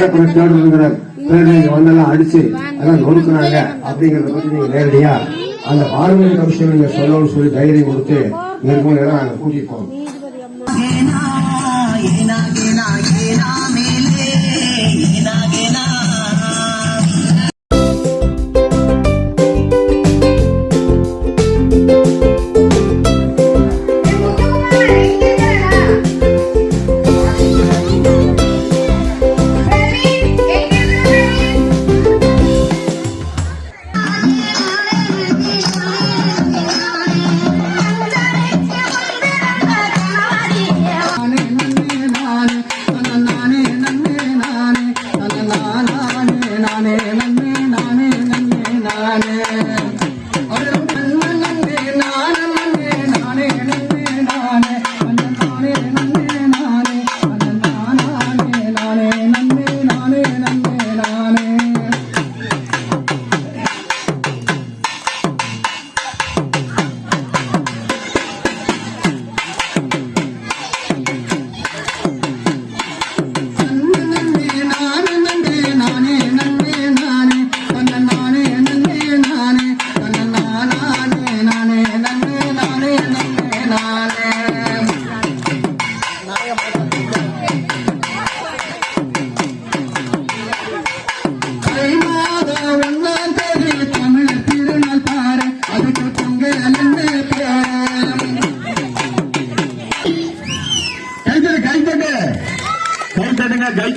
வீரப்பன வந்தெல்லாம் அடிச்சு எல்லாம் நொறுக்குனாங்க அப்படிங்கறத பத்தி நீங்க நேரடியா அந்த பார்லிமெண்ட் கமிஷன் சொல்லணும்னு சொல்லி தைரியம் கொடுத்து மேற்கொண்டு நாங்க கூட்டிட்டு போனோம்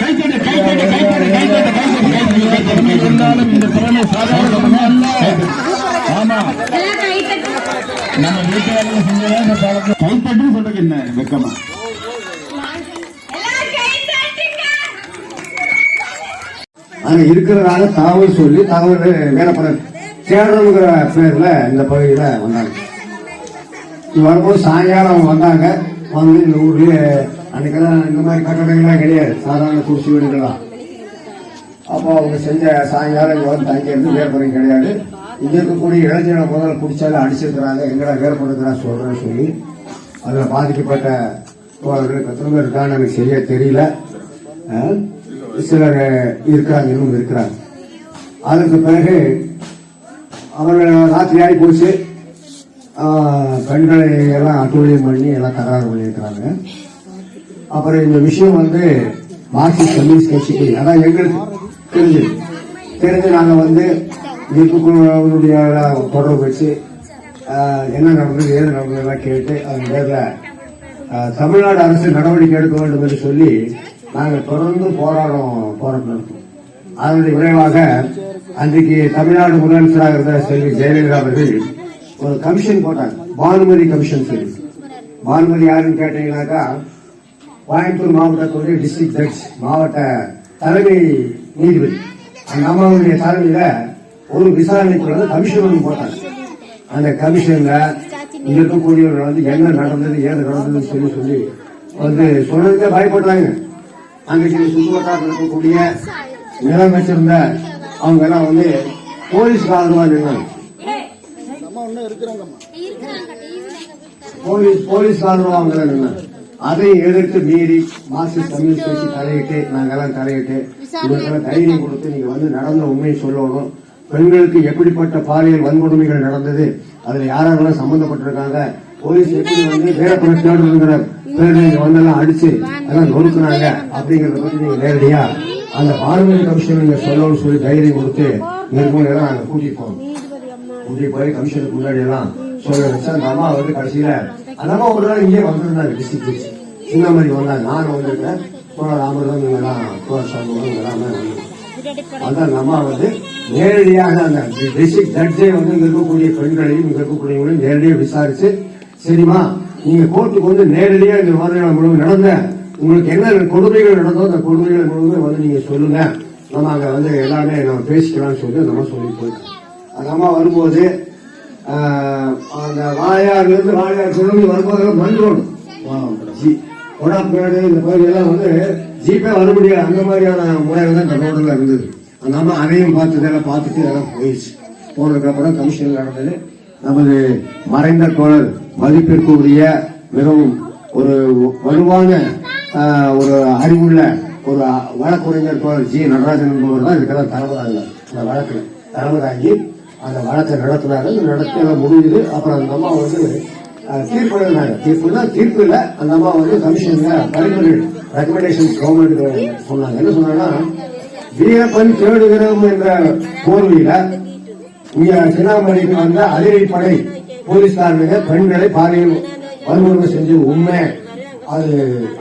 கைத்தட்டு கைத்தட்டு இருந்தாலும் இந்த திறமை சாதாரணமா அல்ல ஆமா. நம்ம வீட்டு வேலை செஞ்சதா இந்த காலத்துல கைத்தட்டுன்னு சொல்றதுக்கு என்ன வெக்கமா? ஆனா இருக்கிறதால தகவல் சொல்லி தகவல் வேலைப்பட தேடுறதுங்கிற பேர்ல இந்த பகுதியில வந்தாங்க. வரும்போது சாயங்காலம் அவங்க வந்தாங்க. வந்து இந்த ஊர்லயே அன்னைக்கெல்லாம் இந்த மாதிரி கட்டடங்கள்லாம் கிடையாது. சாதாரண குடிசை வீடுகள்லாம். அப்போ அவங்க செஞ்ச சாயங்காலம் இங்க வந்து தங்கியிருந்து இருந்து கிடையாது. இங்க இருக்கக்கூடிய இளைஞர்களை முதல்ல குடிச்சாலும் அடிச்சிருக்கிறாங்க. எங்கடா வேறுபடுத்துறா சொல்றேன்னு சொல்லி அதுல பாதிக்கப்பட்ட தோழர்கள் எத்தனை பேர் இருக்கான்னு எனக்கு சரியா தெரியல. சிலர் இருக்கிறாங்க இன்னும் இருக்கிறாங்க. அதுக்கு பிறகு அவர்கள் ராத்திரி ஆகி போச்சு. பெண்களை எல்லாம் அட்டூழியம் பண்ணி எல்லாம் தகராறு பண்ணியிருக்கிறாங்க. அப்புறம் இந்த விஷயம் வந்து மார்க்சிஸ்ட் கம்யூனிஸ்ட் கட்சிக்கு அதான் எங்களுக்கு தெரிஞ்சு தெரிஞ்சு நாங்கள் வந்து இருக்கக்கூடிய தொடர்பு வச்சு என்ன நடந்தது ஏது நடந்ததுலாம் கேட்டு அதன் பேரில் தமிழ்நாடு அரசு நடவடிக்கை எடுக்க வேண்டும் என்று சொல்லி நாங்கள் தொடர்ந்து போராடம் போராட்டம் நடத்தோம். அதனுடைய விளைவாக அன்றைக்கு தமிழ்நாடு முதலமைச்சராக இருந்த செல்வி ஜெயலலிதா அவர்கள் ஒரு கமிஷன் போட்டாங்க. பானுமதி கமிஷன் சொல்லி. பானுமதி யாருன்னு கேட்டீங்கன்னாக்கா கோயம்புத்தூர் மாவட்டத்துடைய டிஸ்ட்ரிக்ட் ஜட்ஜ் மாவட்ட தலைமை நீதிபதி. அந்த அம்மாவுடைய தலைமையில ஒரு விசாரணைக்குள்ள வந்து கமிஷன் ஒன்று போட்டாங்க. அந்த கமிஷன்ல இங்க இருக்கக்கூடியவர்கள் வந்து என்ன நடந்தது ஏது நடந்ததுன்னு சொல்லி சொல்லி வந்து சொன்னதுக்கே பயப்படுறாங்க அன்றைக்கு சுற்றுவட்டாரத்தில் இருக்கக்கூடிய நிலம் வச்சிருந்த அவங்க எல்லாம் வந்து போலீஸ்க்கு ஆதரவா நின்னாங்க. போலீஸ் போலீஸ் ஆதரவா அவங்க நின்னாங்க. அதை எதிர்த்து மீறி மார்க்சிஸ்ட் கம்யூனிஸ்ட் கட்சி தலையிட்டு நாங்கெல்லாம் தலையிட்டு இவருக்கெல்லாம் தைரியம் கொடுத்து நீங்க வந்து நடந்த உண்மையை சொல்லணும். பெண்களுக்கு எப்படிப்பட்ட பாலியல் வன்கொடுமைகள் நடந்தது அதுல யாரெல்லாம் சம்பந்தப்பட்டிருக்காங்க? போலீஸ் எப்படி வந்து வீரப்பன தேடுங்கிற பேர்ல இங்க வந்தெல்லாம் அடிச்சு எல்லாம் நொறுக்குனாங்க. அப்படிங்கறத பத்தி நீங்க நேரடியா அந்த பார்லிமெண்ட் கமிஷன் நீங்க சொல்லணும்னு சொல்லி தைரியம் கொடுத்து எல்லாம் நாங்க கூட்டிட்டு போனோம் கூட்டிட்டு போய் கமிஷனுக்கு முன்னாடி எல்லாம் சொல்ல வச்சு அந்த அம்மா வந்து கடைசியில அதனால ஒரு நாள் இங்கே வந்திருந்தாங்க டிஸ்ட்ரிக்ட் சின்ன மாதிரி வந்தாங்க நானும் வந்திருக்கேன். தோழர் அமிர்தம் இவங்கெல்லாம் தோழர் சண்முகம் எல்லாமே வந்து அதான் நம்ம அம்மா வந்து நேரடியாக அந்த டிஸ்ட்ரிக்ட் ஜட்ஜே வந்து இங்க இருக்கக்கூடிய பெண்களையும் இங்க இருக்கக்கூடியவங்களையும் நேரடியாக விசாரிச்சு சரிம்மா நீங்க கோர்ட்டுக்கு வந்து நேரடியா இந்த மாதிரியான முழுவதும் நடந்த உங்களுக்கு என்ன கொடுமைகள் நடந்தோ அந்த கொடுமைகள் முழுவதும் வந்து நீங்க சொல்லுங்க. நம்ம அங்க வந்து எல்லாமே நம்ம பேசிக்கலாம்னு சொல்லி நம்ம சொல்லி போயிட்டோம். அந்த அம்மா வரும்போது அந்த வாயாறுல இருந்து வாயாறு திரும்பி வரும்போது மண் ரோடு. கொடாப்பேடு இந்த பகுதியெல்லாம் வந்து ஜீப்பே வர முடியாது. அந்த மாதிரியான முறைகள் தான் இந்த ரோடுல இருந்தது. அந்த அம்மா அதையும் பார்த்து இதெல்லாம் பார்த்துட்டு இதெல்லாம் போயிடுச்சு. போனதுக்கு அப்புறம் கமிஷன் நடந்தது? நமது மறைந்த தோழர் மதிப்பிற்குரிய மிகவும் ஒரு வலுவான ஒரு அறிவுள்ள ஒரு வழக்குரைஞர் தோழர் ஜி நடராஜன் என்பவர் தான் இதுக்கெல்லாம் தலைவராங்க அந்த வழக்கு தலைவராகி அந்த வழக்கை நடத்தினாரு நடத்தின எல்லாம் முடியுது அப்புறம் அந்த அம்மா வந்து தீர்ப்பு எழுதினாங்க தீர்ப்பு தான் தீர்ப்பு அந்த அம்மா வந்து கமிஷன்ல பரிந்துரை ரெக்கமெண்டேஷன் கவர்மெண்ட் சொன்னாங்க. என்ன சொன்னாங்கன்னா வீரப்பன் தேடுகிறோம் என்ற போர்வையில இங்க சின்னாமணிக்கு வந்த அதிரடிப்படை போலீஸ்காரனுங்க பெண்களை பாலியல் வன்முறை செஞ்சது உண்மை. அது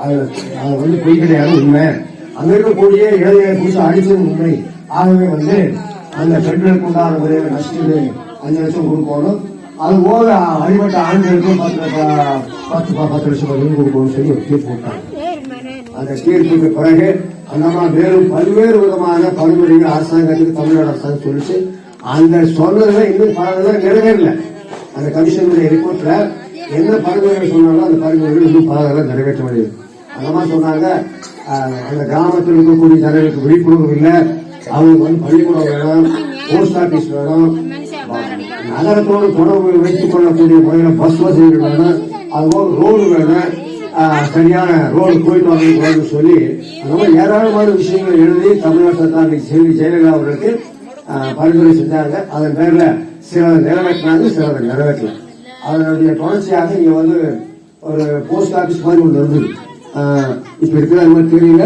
அது அது வந்து பொய் கிடையாது உண்மை. அங்க இருக்கக்கூடிய இளைஞரை புதுசாக அடிச்சது உண்மை. ஆகவே வந்து அந்த பெண்களுக்கு உண்டான ஒரே நஷ்டீடு அஞ்சு லட்சம் கொடுக்கணும். அது போக அடிபட்ட ஆண்களுக்கும் பத்து பத்து பத்து லட்சம் பதிவு கொடுக்கணும்னு சொல்லி ஒரு தீர்ப்பு போட்டாங்க அந்த தீர்ப்புக்கு பிறகு அந்த அம்மா மேலும் பல்வேறு விதமான பரிந்துரைகள் அரசாங்கத்துக்கு தமிழ்நாடு அரசாங்கம் சொல்லிச்சு. அந்த சொன்னதுல இன்னும் பல நிறைவேறல. அந்த கமிஷனுடைய ரிப்போர்ட்ல என்ன பரிந்துரைகள் சொன்னாலும் அந்த பரிந்துரைகள் இன்னும் பல நிறைவேற்ற முடியாது அந்த மாதிரி சொன்னாங்க அந்த கிராமத்தில் இருக்கக்கூடிய ஜனங்களுக்கு விழிப்புணர்வு இல்லை. அவங்களுக்கு வந்து பள்ளிக்கூடம் வேணும் போஸ்ட் ஆபீஸ் வேணும். நகரத்தோடு தொடர்பு வைத்துக் கொள்ளக்கூடிய முறையில பஸ் வசதிகள் வேணும். அதுபோல் ரோடு வேணும். சரியான ரோடு போயிட்டு வரணும்னு சொல்லி அந்த மாதிரி ஏராளமான விஷயங்களை எழுதி தமிழ்நாடு சர்க்கார் செல்வி ஜெயலலிதா அவர்களுக்கு பரிந்துரை செஞ்சாங்க. அதன் பேர்ல சிலதை நிறைவேற்றினாங்க சிலதை நிறைவேற்றல அதனுடைய தொடர்ச்சியாக இங்க வந்து ஒரு போஸ்ட் ஆபீஸ் மாதிரி ஒன்று இருந்தது. இப்போ இப்ப இருக்கிற மாதிரி தெரியல.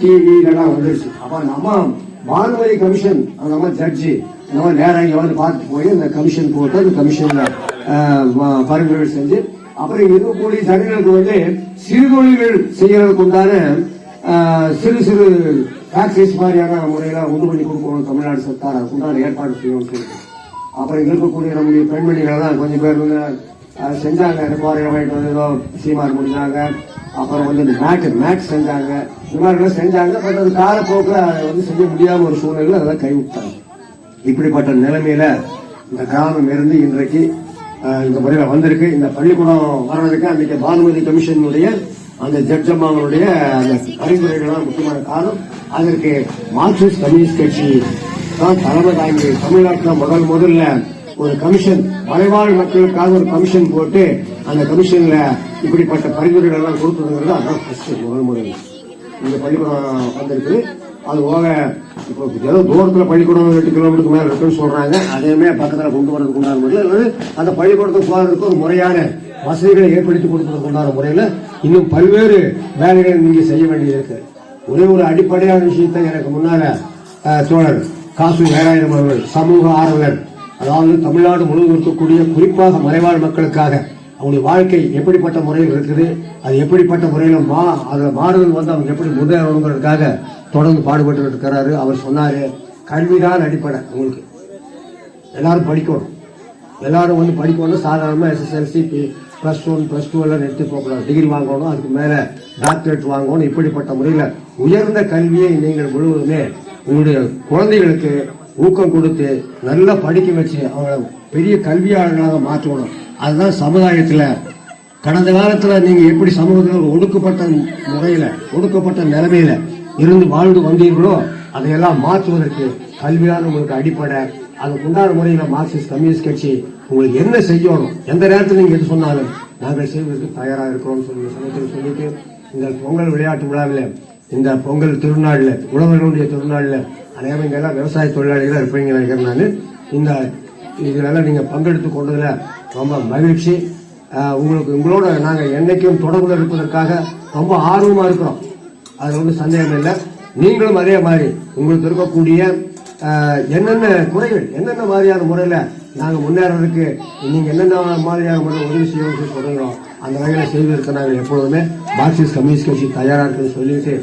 டிவி இதெல்லாம் வந்துருச்சு. அப்ப நம்ம மாணவரி கமிஷன் அந்த ஜட்ஜி நம்ம நேரம் இங்க வந்து பார்த்து போய் அந்த கமிஷன் போட்டு அந்த கமிஷன்ல பரிந்துரை செஞ்சு அப்புறம் இருக்கக்கூடிய ஜனங்களுக்கு வந்து சிறு தொழில்கள் செய்யறதுக்கு உண்டான சிறு சிறு டாக்ஸிஸ் மாதிரியான முறையில உண்டு பண்ணி கொடுக்கணும் தமிழ்நாடு சர்க்கார். அதுக்குண்டான ஏற்பாடு செய்யணும் சொல்லிட்டு அப்புறம் இருக்கக்கூடிய நம்முடைய பெண்மணிகள் தான் கொஞ்சம் பேர் செஞ்சாங்க. ரெப்பாரியம் வந்து ஏதோ சீமார் முடிஞ்சாங்க. அப்புறம் வந்து இந்த மேட் மேட் செஞ்சாங்க. இந்த மாதிரிலாம் செஞ்சாங்க பட் அது காலப்போக்கில் அதை வந்து செய்ய முடியாத ஒரு சூழ்நிலை அதெல்லாம் கைவிட்டாங்க. இப்படிப்பட்ட நிலைமையில இந்த கிராமம் இருந்து இன்றைக்கு இந்த முறையில் வந்திருக்கு. இந்த பள்ளிக்கூடம் வர்றதுக்கு அன்றைக்கு பானுமதி கமிஷனுடைய அந்த ஜட்ஜம்மாவனுடைய அந்த பரிந்துரைகள்லாம் முக்கியமான காரணம். அதற்கு மார்க்சிஸ்ட் கம்யூனிஸ்ட் கட்சி தான் தலைமை தாங்கி தமிழ்நாட்டில் முதல் முதல்ல ஒரு கமிஷன் மலைவாழ் மக்களுக்காக ஒரு கமிஷன் போட்டு அந்த கமிஷன்ல இப்படிப்பட்ட பரிந்துரைகள் எல்லாம் கொடுத்ததுங்கிறது அதான் ஃபர்ஸ்ட் முதல் முறை இந்த பள்ளிக்கூடம் வந்திருக்கு அது போக இப்போ ஏதோ தூரத்தில் பள்ளிக்கூடம் எட்டு கிலோமீட்டருக்கு மேலே இருக்குன்னு சொல்றாங்க. அதையுமே பக்கத்தில் கொண்டு வரதுக்கு உண்டான முறையில் அல்லது அந்த பள்ளிக்கூடத்துக்கு போகிறதுக்கு ஒரு முறையான வசதிகளை ஏற்படுத்தி கொடுப்பதற்கு உண்டான முறையில் இன்னும் பல்வேறு வேலைகள் நீங்கள் செய்ய வேண்டியிருக்கு. ஒரே ஒரு அடிப்படையான விஷயத்தை எனக்கு முன்னால தோழர் காசு வேலாயுதம் அவர்கள் சமூக ஆர்வலர் அதாவது தமிழ்நாடு முழுவதும் இருக்கக்கூடிய குறிப்பாக மறைவாழ் மக்களுக்காக அவங்களுடைய வாழ்க்கை எப்படிப்பட்ட முறையில் இருக்குது அது எப்படிப்பட்ட முறையில் மா அதில் மாறுதல் வந்து அவங்க எப்படி முன்னேறணுங்கிறதுக்காக தொடர்ந்து பாடுபட்டு இருக்கிறாரு. அவர் சொன்னார் கல்விதான் அடிப்படை உங்களுக்கு. எல்லாரும் படிக்கணும். எல்லாரும் வந்து படிக்கணும் சாதாரணமாக SSLC plus one plus two எல்லாம் எடுத்து போகக்கூடாது டிகிரி வாங்கணும் அதுக்கு மேலே டாக்டரேட் வாங்கணும். இப்படிப்பட்ட முறையில் உயர்ந்த கல்வியை நீங்கள் முழுவதுமே உங்களுடைய குழந்தைகளுக்கு ஊக்கம் கொடுத்து நல்லா படிக்க வச்சு அவங்கள பெரிய கல்வியாளர்களாக மாற்றணும். அதுதான் சமுதாயத்தில். கடந்த காலத்தில் நீங்கள் எப்படி சமூகத்தில் ஒடுக்கப்பட்ட முறையில் ஒடுக்கப்பட்ட நிலைமையில் இருந்து வாழ்ந்து வந்தீர்களோ அதையெல்லாம் மாற்றுவதற்கு கல்வியான உங்களுக்கு அடிப்படை. அதுக்கு உண்டான முறையில் மார்க்சிஸ்ட் கம்யூனிஸ்ட் கட்சி உங்களுக்கு என்ன செய்யணும்? எந்த நேரத்தில் நீங்கள் எது சொன்னாலும் நாங்கள் செய்வதற்கு தயாராக இருக்கிறோம் சொல்லி சமயத்தில் சொல்லிட்டு இந்த பொங்கல் விளையாட்டு விழாவில் இந்த பொங்கல் திருநாளில் உழவர்களுடைய திருநாளில் அநேகம் இங்க எல்லாம் விவசாய தொழிலாளிகளாக இருப்பீங்க நினைக்கிறேன் நான். இந்த இதிலெல்லாம் நீங்கள் பங்கெடுத்து கொண்டதில் ரொம்ப மகிழ்ச்சி. உங்களுக்கு உங்களோட நாங்கள் என்றைக்கும் தொடர்பில் இருப்பதற்காக ரொம்ப ஆர்வமாக இருக்கிறோம். அதில் ஒன்றும் சந்தேகம் இல்லை. நீங்களும் அதே மாதிரி உங்களுக்கு இருக்கக்கூடிய என்னென்ன குறைகள் என்னென்ன மாதிரியான முறையில் நாங்கள் முன்னேறதுக்கு நீங்கள் என்னென்ன மாதிரியான முறையில் உதவி செய்யணும்னு சொல்லி அந்த வகையில் செய்வதற்கு நாங்கள் எப்பொழுதுமே மார்க்சிஸ்ட் கம்யூனிஸ்ட் கட்சி தயாராக இருக்குன்னு சொல்லிட்டு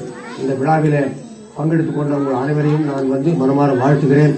இந்த விழாவிலே பங்கெடுத்துக் கொண்ட உங்கள் அனைவரையும் நான் வந்து மனமாற வாழ்த்துகிறேன்.